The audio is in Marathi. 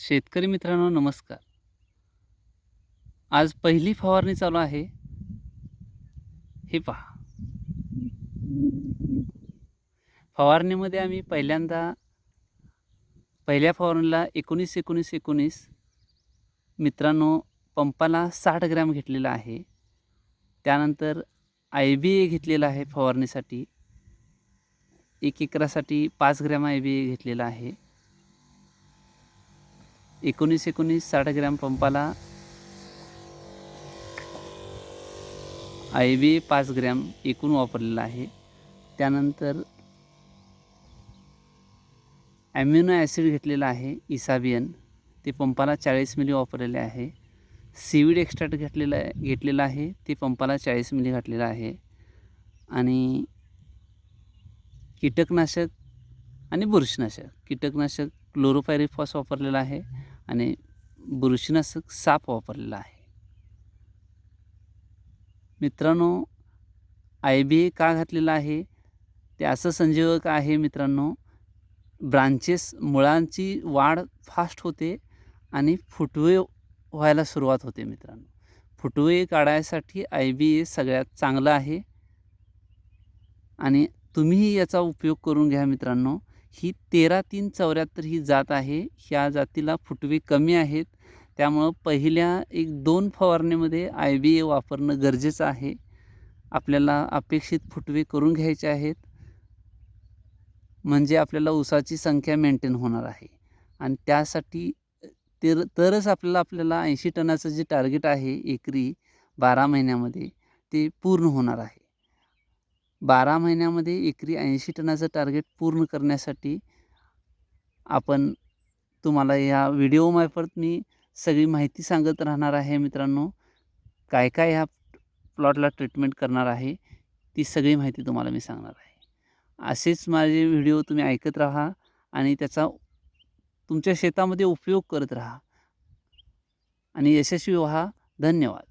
शेतकरी मित्रांनो नमस्कार. आज पहिली फवारणी चालू आहे. हे पहा. फवारणीमध्ये आम्ही पहिल्यांदा पहिल्या फवारणीला एकोणीस एकोणीस एकोणीस मित्रांनो पंपाला साठ ग्रॅम घेतलेला आहे. त्यानंतर आय बी ए घेतलेला आहे फवारणीसाठी. एक एकरासाठी पाच ग्रॅम आय बी ए घेतलेला आहे. एकोणीस एकोणीस साठ ग्रॅम पंपाला आय बी पाच ग्रॅम एकूण वापरलेला आहे. त्यानंतर ॲम्युनो ॲसिड घेतलेला आहे इसाबियन. ते पंपाला चाळीस मिली वापरलेले आहे. सीविड एक्स्ट्रॅक्ट घेतलेला आहे घेतलेला आहे. ते पंपाला चाळीस मिली घातलेलं आहे. आणि कीटकनाशक आणि बुरशीनाशक. कीटकनाशक क्लोरोपायरिफॉस वापरलेला आहे आणि बुरशीनाशक साप वापरलेला आहे. मित्रांनो आय बी ए का घातलेला आहे? ते असं संजीवक आहे मित्रांनो ब्रांचेस मुळांची वाढ फास्ट होते आणि फुटवे व्हायला सुरुवात होते मित्रांनो. फुटवे काढायसाठी आय बी ए सगळ्यात चांगलं आहे. आणि तुम्हीही याचा उपयोग करून घ्या मित्रांनो. ही तेरा तीन चौऱ्याहत्तर ही जात आहे. ह्या जातीला फुटवे कमी आहेत. त्यामुळं पहिल्या एक दोन फवारणीमध्ये आय बी ए वापरणं गरजेचं आहे. आपल्याला अपेक्षित फुटवे करून घ्यायचे आहेत. म्हणजे आपल्याला उसाची संख्या मेंटेन होणार आहे. आणि त्यासाठी तर तरच आपल्याला आपल्याला ऐंशी टनाचं जे टार्गेट आहे एकरी बारा महिन्यामध्ये ते पूर्ण होणार आहे. बारा महिन्यामध्ये एकरी ऐंशी टनाचं टार्गेट पूर्ण करण्यासाठी आपण तुम्हाला या व्हिडिओमार्फत मी सगळी माहिती सांगत राहणार आहे मित्रांनो. काय काय ह्या प्लॉटला ट्रीटमेंट करणार आहे ती सगळी माहिती तुम्हाला मी सांगणार आहे. असेच माझे व्हिडिओ तुम्ही ऐकत राहा आणि त्याचा तुमच्या शेतामध्ये उपयोग करत राहा. आणि यशस्वी व्हा. धन्यवाद.